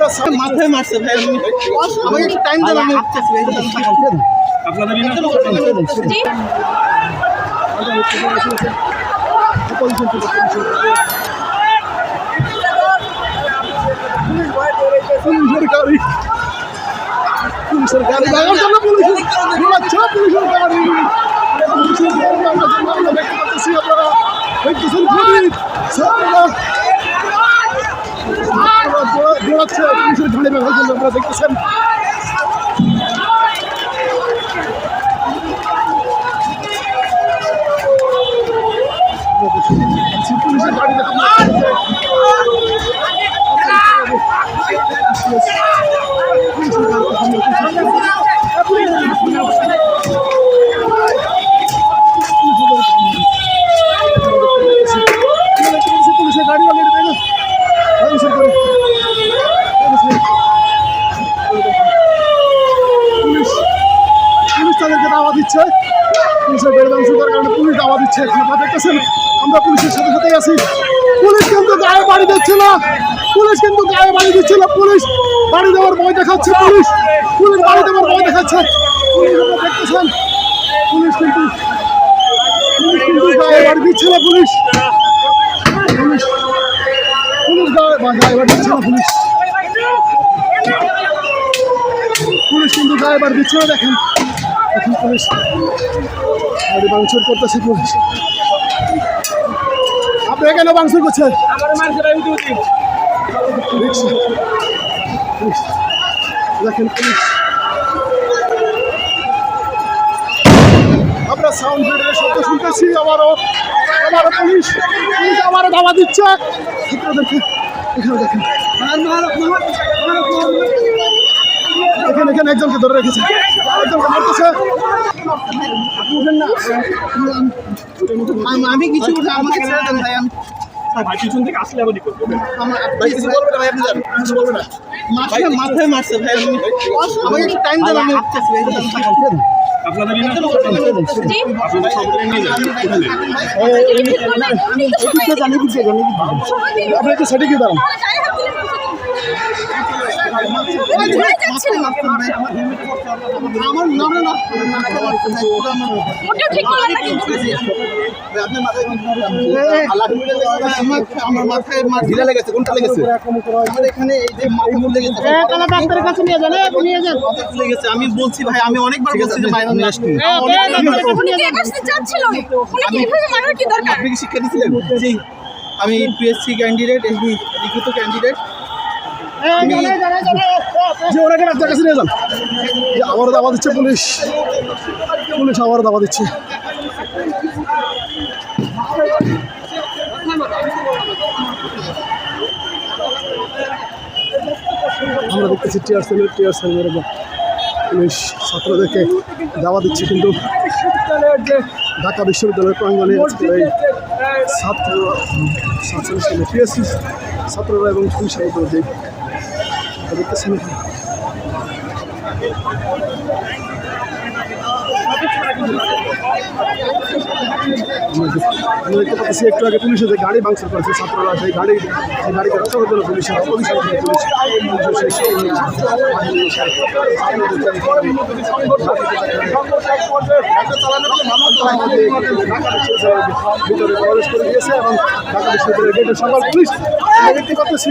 মাথায় মারছে ভাই আমি আমাকে একটু টাইম দেন আমি আসতেছি ভাই। পুলিশের গাড়ি পুলিশের গাড়ি লাগার জন্য পুলিশের ঘোরাচ্ছে পুলিশের গাড়ি পুলিশের গাড়ি লাগার জন্য আমরা দেখতে পাচ্ছি আপনারা দেখতেছেন খুবই ছাত্ররা ছাত্ররা জন্য আপনারা দেখতেছেন। পুলিশের গাড়ি দেখা পুলিশের গাড়ি অলরেডি তাই না পুলিশের গাড়ি পুলিশ দাওয়া দিচ্ছে। পুলিশের করার কারণে পুলিশ দাওয়া দিচ্ছে। আপনারা দেখতেছেন, আমরা পুলিশের সাথে সাথেই আছি। পুলিশ কিন্তু গায়ে বাড়ি দিচ্ছে না। পুলিশ কিন্তু গায়ে বাড়ি দিচ্ছে না। পুলিশ বাড়ি দেওয়ার ভয় দেখাচ্ছে পুলিশ। পুলিশ বাড়ি দেওয়ার ভয় দেখাচ্ছে। পুলিশ দেখতেছেন, পুলিশ কিন্তু পুলিশ কিন্তু গায়ে বাড়ি দিচ্ছে না পুলিশ। পুলিশ পুলিশ গায়ে গায়ে বাড়ি দিচ্ছে না পুলিশ। পুলিশ কিন্তু গায়ে বাড়ি দিচ্ছে না, দেখেন। এখন পুলিশ গাড়ি বাংচুর করতেছে পুলিশ আপনি এখানে বাংচুর করছে রিক্সা পুলিশ দেখেন পুলিশ। আমরা সাউন্ড ব্রিডের শব্দ শুনতেছি আবারও আবারও পুলিশ পুলিশ আবারও ধাওয়া দিচ্ছে। ছাত্রদেরকে এখানে দেখেন। এখানে এখানে একজনকে ধরে রেখেছে একজনকে মারতেছে আমি কিছু বলতে আমাকে ছেড়ে দেন ভাই আমি আমার ভাই কিছু বলবে না ভাই আপনি যান কিছু বলবে না মাথায় মাথায় মারছে ভাই আমি আমাকে একটু টাইম দেন আমি আসতেছি ভাই আপনি একটু সেটিকে দাঁড়ান আমার না না না মাথায় মারছে ভাই পুরো আমার মোটেও ঠিক করলেন না কিন্তু আমার আমার মাথায় ঢিলা লেগেছে কোনটা লেগেছে আমার এখানে এই যে মাথা ফুলে ডাক্তারের কাছে নিয়ে যান নিয়ে যান মাথা গেছে আমি বলছি ভাই আমি অনেকবার বলছি যে ভাই আমি আসছি আপনি কি শিক্ষা দিয়েছিলেন জি আমি পিএসসি ক্যান্ডিডেট এসবি লিখিত ক্যান্ডিডেট যে ওনাকে ডাক্তারের কাছে নিয়ে যান। যে আবারও দাবা দিচ্ছে পুলিশ। পুলিশ আবারও দাবা দিচ্ছে। আমরা দেখতেছি টিয়ার সেল টিয়ার সেল মেরে পুলিশ ছাত্রদেরকে দাওয়া দিচ্ছে কিন্তু ঢাকা বিশ্ববিদ্যালয়ের প্রাঙ্গণে এই ছাত্র ছাত্র ছাত্ররা এবং যে দেখতেছেন এখানে। আমরা দেখতে একটু আগে পুলিশে যে গাড়ি ভাঙচুর করেছে, ছাত্ররা সেই গাড়ি সেই গাড়িকে রক্ষা জন্য পুলিশের থেকে পুলিশ ভিতরে প্রবেশ করে দিয়েছে এবং ঢাকা গেটিং করতেছে।